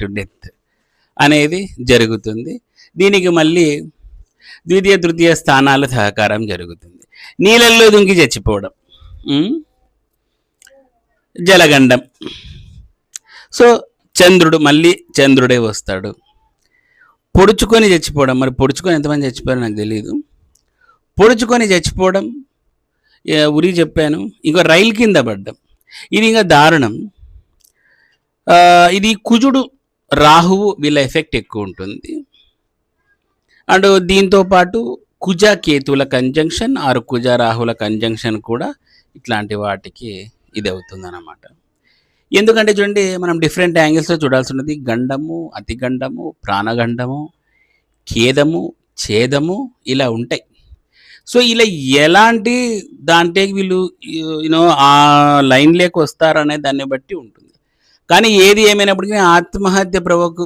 To death అనేది జరుగుతుంది. దీనికి మళ్ళీ ద్వితీయ తృతీయ స్థానాల సహకారం జరుగుతుంది. నీళ్ళల్లో దుంకి చచ్చిపోవడం జలగండం. సో చంద్రుడు మళ్ళీ చంద్రుడే వస్తాడు. పొడుచుకొని చచ్చిపోవడం మరి పొడుచుకొని ఎంతమంది చచ్చిపోయారో నాకు తెలియదు పొడుచుకొని చచ్చిపోవడం ఉరి చెప్పాను ఇంకో రైలు కింద పడ్డం. ఇది ఇంకా దారుణం. ఇది కుజుడు రాహువు వీళ్ళ ఎఫెక్ట్ ఎక్కువ ఉంటుంది. అండ్ దీంతో పాటు కుజ కేతువుల కంజంక్షన్ ఆరు కుజ రాహుల కంజంక్షన్ కూడా ఇట్లాంటి వాటికి ఇది అవుతుంది అన్నమాట ఎందుకంటే చూడండి మనం డిఫరెంట్ యాంగిల్స్లో చూడాల్సి ఉన్నది గండము అతిగండము ప్రాణగండము ఖేదము ఛేదము ఇలా ఉంటాయి. సో ఇలా ఎలాంటి దాంటే వీళ్ళు యూనో ఆ లైన్లోకి వస్తారనే దాన్ని బట్టి ఉంటుంది. కానీ ఏది ఏమైనప్పటికీ ఆత్మహత్య ప్రవకు